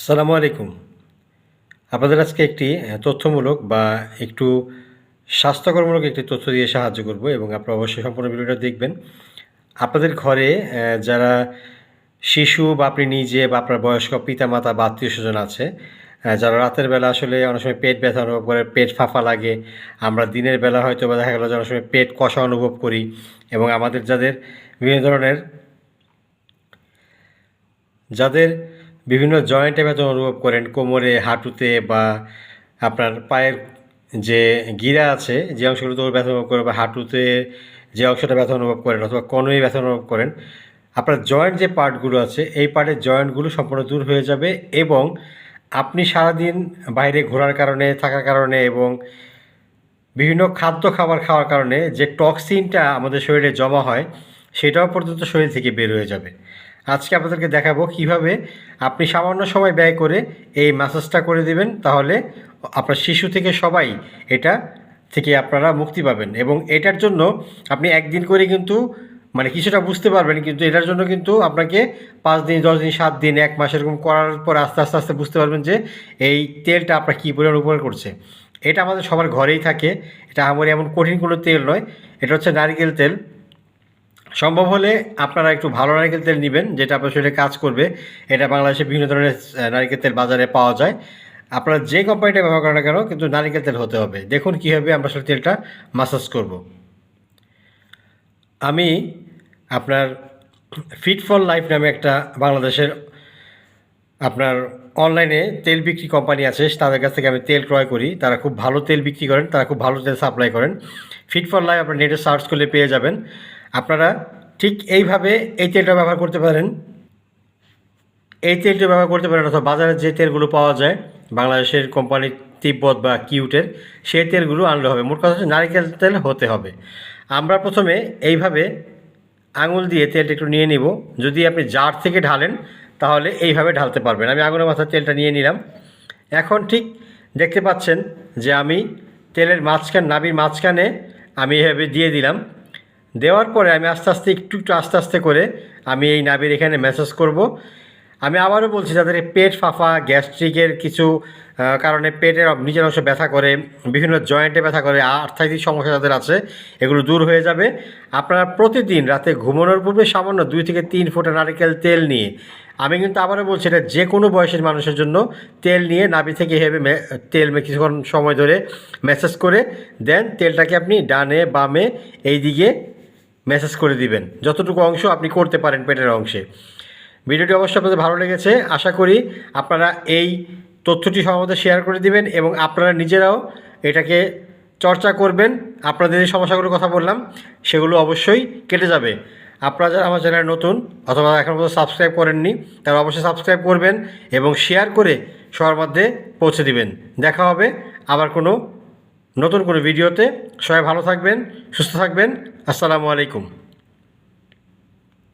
আসসালামু আলাইকুম। আপনাদের আজকে একটি তথ্যমূলক বা একটু স্বাস্থ্যকরমূলক একটি তথ্য দিয়ে সাহায্য করব এবং আপনারা অবশ্যই সম্পূর্ণ ভিডিওটা দেখবেন। আপনাদের ঘরে যারা শিশু বা আপনি নিজে বা আপনার বয়স্ক পিতামাতা বা আত্মীয় স্বজন আছে যারা রাতের বেলা আসলে অনেক সময় পেট ব্যথা অনুভব করে, পেট ফাঁফা লাগে, আমরা দিনের বেলা হয়তো বা দেখা গেলো যে অনেক সময় পেট কষা অনুভব করি এবং আমাদের যাদের বিভিন্ন ধরনের, যাদের বিভিন্ন জয়েন্টে ব্যথা অনুভব করেন। কোমরে, হাঁটুতে বা আপনার পায়ের যে গিরা আছে, যে অংশগুলোতে ব্যথা অনুভব করেন বা হাঁটুতে যে অংশটা ব্যথা অনুভব করেন অথবা কনুয়ে ব্যথা অনুভব করেন, আপনার জয়েন্ট যে পার্টগুলো আছে, এই পার্টের জয়েন্টগুলো সম্পূর্ণ দূর হয়ে যাবে এবং আপনি সারাদিন বাইরে ঘোরার কারণে, থাকার কারণে এবং বিভিন্ন খাদ্য খাবার খাওয়ার কারণে যে টক্সিনটা আমাদের শরীরে জমা হয় সেটাও পর্যন্ত শরীর থেকে বের হয়ে যাবে। আজকে আপনাদেরকে দেখাবো কীভাবে আপনি সামান্য সময় ব্যয় করে এই ম্যাসাজটা করে দিবেন, তাহলে আপনার শিশু থেকে সবাই এটা থেকে আপনারা মুক্তি পাবেন এবং এটার জন্য আপনি একদিন করে কিন্তু মানে কিছুটা বুঝতে পারবেন কিন্তু এটার জন্য কিন্তু আপনাকে পাঁচ দিন, দশ দিন, সাত দিন, এক মাস এরকম করার পর আস্তে আস্তে আস্তে বুঝতে পারবেন যে এই তেলটা আপনার কী পরিমাণ উপকার করছে। এটা আমাদের সবার ঘরেই থাকে। এটা আমার এমন কঠিন কোনো তেল নয়। এটা হচ্ছে নারিকেল তেল। সম্ভব হলে আপনারা একটু ভালো নারকেল তেল নেবেন, যেটা আপনার শরীরে কাজ করবে। এটা বাংলাদেশে বিভিন্ন ধরনের নারকেল তেল বাজারে পাওয়া যায়। আপনারা যে কোম্পানিটা ব্যবহার করেন না কেন, কিন্তু নারিকেল তেল হতে হবে। দেখুন কীভাবে আমরা আসলে তেলটা মাসাজ করব। আমি আপনার ফিট ফর লাইফ নামে একটা বাংলাদেশের আপনার অনলাইনে তেল বিক্রি কোম্পানি আছে। তাদের কাছ থেকে আমি তেল ক্রয় করি। তারা খুব ভালো তেল বিক্রি করেন, তারা খুব ভালো তেল সাপ্লাই করেন। ফিট ফর লাইফ আপনার নেটে সার্চ করলে পেয়ে যাবেন। আপনারা ঠিক এইভাবে এই তেলটা ব্যবহার করতে পারেন। এই তেলটা ব্যবহার করতে পারেন অথবা বাজারে যে তেলগুলো পাওয়া যায়, বাংলাদেশের কোম্পানি তিব্বত বা কিউটের, সেই তেলগুলো আনলে হবে। মোট কথা হচ্ছে নারিকেল তেল হতে হবে। আমরা প্রথমে এইভাবে আঙুল দিয়ে তেলটা একটু নিয়ে নিব। যদি আপনি জার থেকে ঢালেন, তাহলে এইভাবে ঢালতে পারবেন। আমি আঙুলের মাথায় তেলটা নিয়ে নিলাম। এখন ঠিক দেখতে পাচ্ছেন যে আমি তেলের মাঝখান নাবির মাঝখানে আমি এভাবে দিয়ে দিলাম। দেওয়ার পরে আমি আস্তে আস্তে একটু একটু আস্তে আস্তে করে আমি এই নাবির এখানে ম্যাসেজ করব। আমি আবারও বলছি, যাদের পেট ফাঁফা গ্যাস্ট্রিকের কিছু কারণে পেটের নিজের অংশ ব্যথা করে, বিভিন্ন জয়েন্টে ব্যথা করে আর্থাইটিস সমস্যা যাদের আছে, এগুলো দূর হয়ে যাবে। আপনারা প্রতিদিন রাতে ঘুমানোর পূর্বে সামান্য দুই থেকে তিন ফোঁটা নারকেল তেল নিয়ে, আমি কিন্তু আবারও বলছি, এটা যে কোনো বয়সের মানুষের জন্য তেল নিয়ে নাভি থেকে হেবে তেল কিছুক্ষণ সময় ধরে ম্যাসেজ করে, দেন তেলটাকে আপনি ডানে বামে এই দিকে মেসেজ করে দিবেন। যতটুকু অংশ আপনি করতে পারেন পেটের অংশে। ভিডিওটি অবশ্যই আপনাদের ভালো লেগেছে। আশা করি আপনারা এই তথ্যটি সবার শেয়ার করে দিবেন এবং আপনারা নিজেরাও এটাকে চর্চা করবেন। আপনাদের যে সমস্যাগুলোর কথা বললাম, সেগুলো অবশ্যই কেটে যাবে। আপনারা যারা আমার চ্যানেল নতুন অথবা এখন পর্যন্ত সাবস্ক্রাইব করেননি, তারা অবশ্যই সাবস্ক্রাইব করবেন এবং শেয়ার করে সবার মধ্যে পৌঁছে দিবেন। দেখা হবে আবার কোনো নতুন কোনো ভিডিওতে সবাই ভালো থাকবেন সুস্থ থাকবেন। আসসালামু আলাইকুম।